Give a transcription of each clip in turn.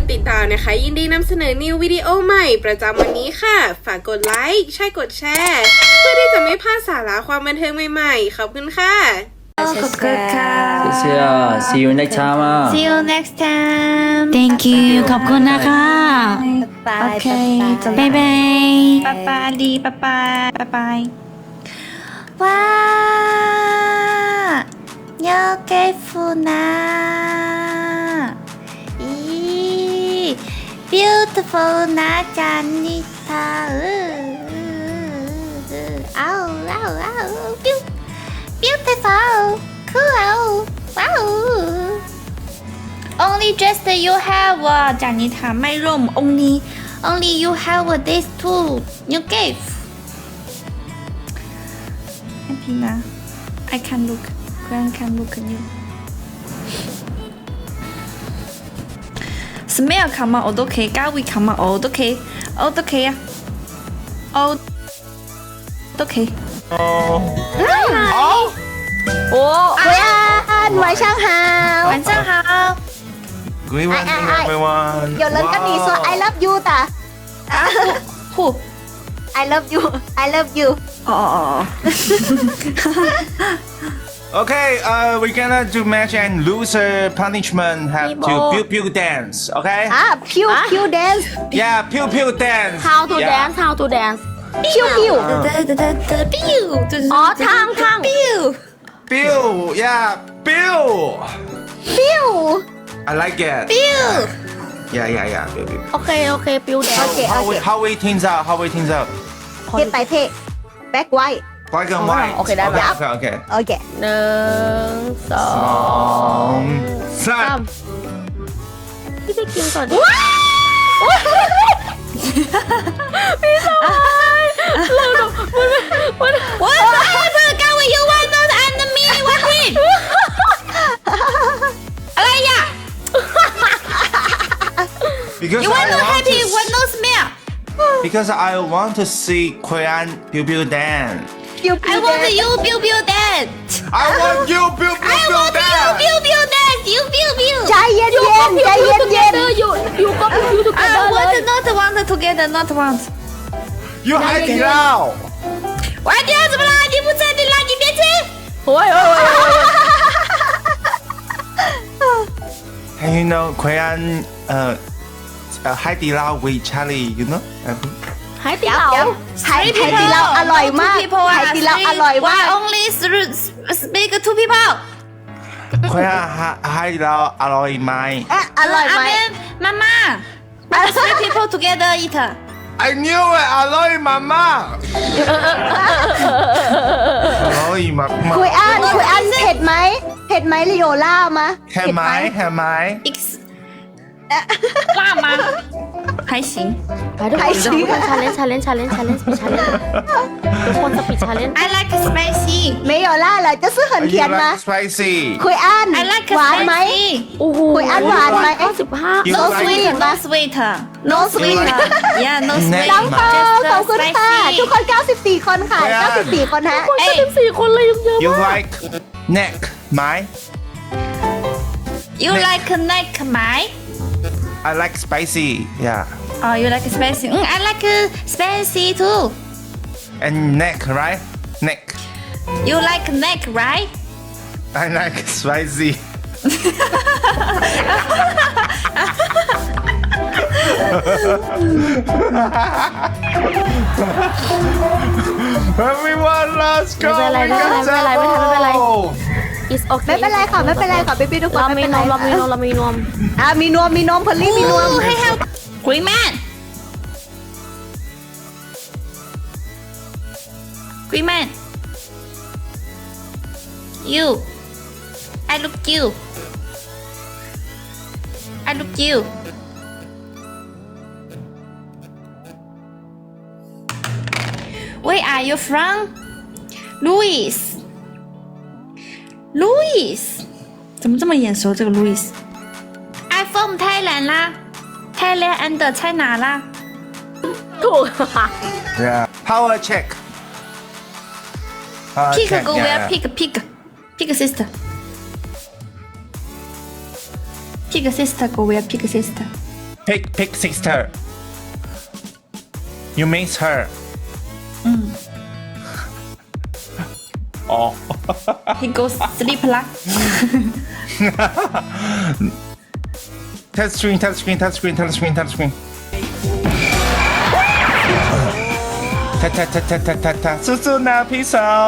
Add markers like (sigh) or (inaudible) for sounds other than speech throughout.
นติดตามนะคะ ยินดีนำเสนอนิววิดีโอใหม่ประจำวันนี้ค่ะ ฝากกดไลค์ใช่กดแชร์ เพื่อที่จะไม่พลาดสาระความบันเทิงใหม่ๆ ขอบคุณค่ะขอบคุณค่ะเชื่อ see you next time See you next time Thank you ขอบคุณนะคะ โอเคบ๊ายบายปะปาดีปะปาปะปายว้าเยอะเกฟูนะ Beautiful Nacha Nita. Ow, ow, ow. Beautiful. Cool. Wow. Only just you have uh, Janita, my room. Only, only you have uh, these two new gave. Happy now. I can look. Grand can look new. you. smell come out 我都可以，咖味 come out oh, 我都可以，我都可以啊，哦，都可以。哦，好，我晚安，晚上好，晚上好。Good oh, oh, morning, everyone. 有人跟你说 I love you 的。啊，Who? I love you. I love you. 哦哦哦。(laughs) Okay, uh, we're gonna do match and loser punishment have to pew pew dance, okay? Ah, pew ah. pew dance. Yeah, pew pew dance. How to yeah. dance? How to dance? Pew pew. อ๋อทางทาง oh, Pew, Pew. yeah, pew. Pew. I like it. Pew. Yeah, yeah, yeah. Pew, pew. Okay, Okay, How we okay. how we things out? How we things out? เทไปเทแบ็กไว้ Black and white. okay, that okay, one. okay, okay. โอเค หนึ่งสอง Um, สาม son. พี่ไปกินก่อนดิ What happened? Go with you one not and me one win. อะไร呀 Because You want I no want happy to one no smell. because I want to see Korean pew pew dance. pew I pew want dance you biu biu dance. I want you pew pew I pew want you dance. biu biu dance. You biu biu. ใจเย็นเย็นใจเย็นเย็น อยู่อยู่ก็ปิวถูก I กันเลย want not want together not want. You hide it out. 我第二怎么啦？你不在你来你别吃。 โอ้ยโอ้ยโอ้ยโอ้ย Hey, you know Korean uh, uh Hai Di Lao with Charlie, you know? Uh, ไฮติเหลาไฮไฮติเหาอร่อยมากไฮติเหลาอร่อยมาก only speak to people ค่อยให้เราอร่อยไหมอร่อยไหมแม่แม่า three people together eat I knew it อร่อยมาม่าอร่อยมากคุยอันคุยอันเผ็ดไหมเผ็ดไหมลิโอล่ามาเผ็ดไหมเผ็ดไหม 辣吗？还行。 ไปทุกคนทุกคนชาเลนจ์ชาเลนจ์ชาเลนจ์ชาเลนจ์ชาเลนจ์ทุกคนสปีดชาเลนจ์ I like spicy. 没有啦了จะซื้อเหิน You เทียนมา like spicy? คุยอัน I like หวานไหม spicy. โอ้โห คุยอันหวานไหม เก้าสิบห้า You No like- sweet, no sweet. No sweet. Yeah, no sweet. น้องเธอ Just ขอบคุณ uh, ค่ะ ทุก spicy. คน 94 คนค่ะ 94 คนฮะ คนจะเป็นสี่คนเลยยังเยอะ You มาก like neck? My? You like neck my? I like spicy. Yeah. Oh, you like spicy. Mm, I like uh, spicy too. And neck, right? Neck. You like neck, right? I like (laughs) spicy. (laughs) Everyone, let's go! 拜拜来，拜拜来，拜拜来，拜拜来。ไรไม่เป็นไรไม่เป็นไร is okay ไม่เป็นไรค่ะ ไม่เป็นไรค่ะพี่ๆทุกคน เรา ไม่ มี เป็น น ไร มเรามีนม ค่ะ เรามีนม อ่ะมีนวมมีนมพอลลี่มีนวม Ooh, hey, help. Green man. Green man. You. I look you. I look you. Where are you from? Louis. Louis，怎么这么眼熟？这个 Louis，iPhone 太懒啦，太懒 and 在哪啦？吐哈。Yeah，power check。Pick go where pick pick pick sister。Pick sister go where pick sister。Pick pick sister。You miss her。嗯。 อ๋อ he goes sleep ละ touch screen touch screen touch screen touch screen touch screen ทัทัทัทัทัทัทัสู้ๆนะพี่สาว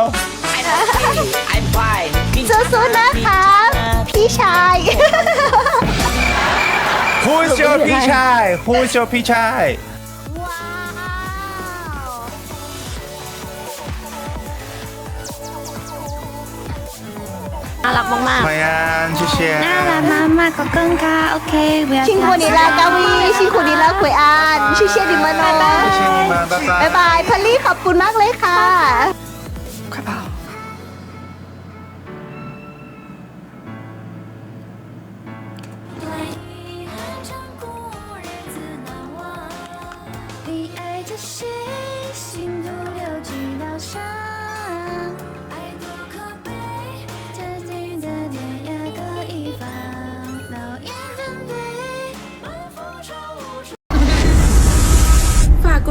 สู้ๆนะคะพี่ชาย Who's your พี่ชาย Who's your พี่ชาย น่ารักมาก พยาน谢谢น่ารักมากมากก็เกินค่ะโอเคเวีย 辛苦你了，高威，辛苦你了，奎安，谢谢你们哦，谢谢你们拜拜拜拜，พอลลี่ขอบคุณมากเลยค่ะ 快跑遗憾尝过日子难忘，你爱着谁，心